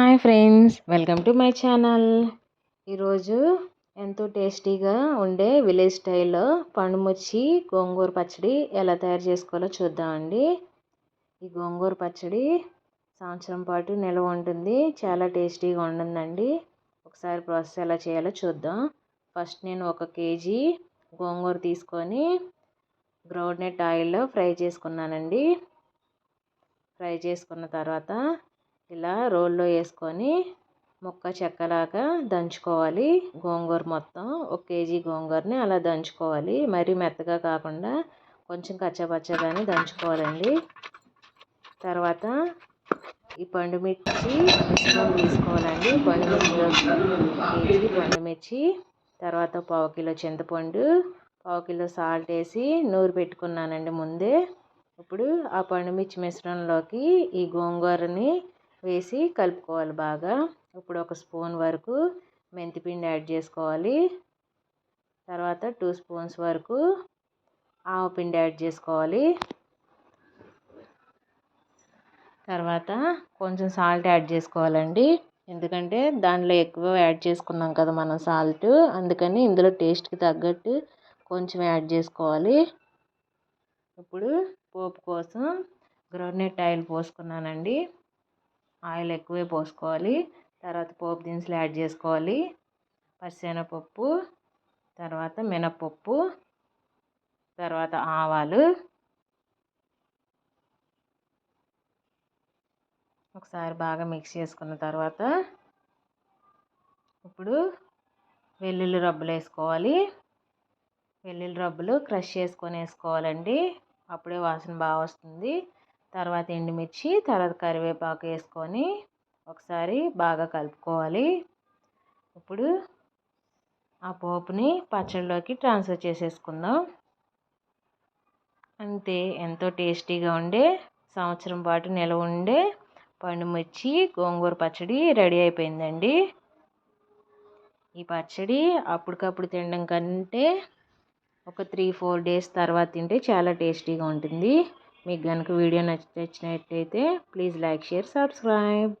Hi friends welcome to my channel. ఈరోజు ఎంతో టేస్టీగా ఉండే విలేజ్ స్టైల్లో పండుముచ్చి గోంగూర పచ్చడి ఎలా తయారు చేసుకోవాలో చూద్దామండి ఈ గోంగూర పచ్చడి సంవత్సరం పాటు నిల్వ ఉంటుంది చాలా టేస్టీగా ఉంటుందండి. ఒకసారి ప్రాసెస్ ఎలా చేయాలో చూద్దాం. ఫస్ట్ నేను ఒక కేజీ గోంగూర తీసుకొని గ్రౌండ్ నెట్ ఆయిల్లో ఫ్రై చేసుకున్నానండి. ఫ్రై చేసుకున్న తర్వాత ఇలా రోల్లో వేసుకొని ముక్క చెక్కలాగా దంచుకోవాలి. గోంగూర మొత్తం ఒక కేజీ గోంగూరని అలా దంచుకోవాలి. మరీ మెత్తగా కాకుండా కొంచెం కచ్చపచ్చగానే దంచుకోవాలండి. తర్వాత ఈ పండుమిర్చి మిశ్రమం తీసుకోవాలండి. పండుమిర్చిలో కేజీ పండుమిర్చి తర్వాత పావు కిలో చింతపండు పావు కిలో సాల్ట్ వేసి నూరు పెట్టుకున్నానండి ముందే. ఇప్పుడు ఆ పండుమిర్చి మిశ్రమంలోకి ఈ గోంగూరని వేసి కలుపుకోవాలి బాగా. ఇప్పుడు ఒక స్పూన్ వరకు మెంతిపిండి యాడ్ చేసుకోవాలి. తర్వాత టూ స్పూన్స్ వరకు ఆవపిండి యాడ్ చేసుకోవాలి. తర్వాత కొంచెం సాల్ట్ యాడ్ చేసుకోవాలండి. ఎందుకంటే దానిలో ఎక్కువ యాడ్ చేసుకున్నాం కదా మనం సాల్ట్. అందుకని ఇందులో టేస్ట్కి తగ్గట్టు కొంచెం యాడ్ చేసుకోవాలి. ఇప్పుడు పోపు కోసం గ్రౌండ్నట్ ఆయిల్ పోసుకున్నానండి. ఆయిల్ ఎక్కువే పోసుకోవాలి. తర్వాత పోపు దినుసులు యాడ్ చేసుకోవాలి. పచ్చిశనగపప్పు తర్వాత మినప్పప్పు తర్వాత ఆవాలు. ఒకసారి బాగా మిక్స్ చేసుకున్న తర్వాత ఇప్పుడు వెల్లుల్లి రబ్బులు వేసుకోవాలి. వెల్లుల్లి రబ్బులు క్రష్ చేసుకొని వేసుకోవాలండి. అప్పుడే వాసన బాగా వస్తుంది. తర్వాత ఎండుమిర్చి తర్వాత కరివేపాకు వేసుకొని ఒకసారి బాగా కలుపుకోవాలి. ఇప్పుడు ఆ పోపుని పచ్చడిలోకి ట్రాన్స్ఫర్ చేసేసుకుందాం. అంతే ఎంతో టేస్టీగా ఉండే సంవత్సరం పాటు నిలవ ఉండే పండుమిర్చి గోంగూర పచ్చడి రెడీ అయిపోయిందండి. ఈ పచ్చడి అప్పటికప్పుడు తినడం కంటే ఒక త్రీ ఫోర్ డేస్ తర్వాత తింటే చాలా టేస్టీగా ఉంటుంది. మీకు కనుక వీడియో నచ్చినట్టయితే ప్లీజ్ లైక్ షేర్ సబ్స్క్రైబ్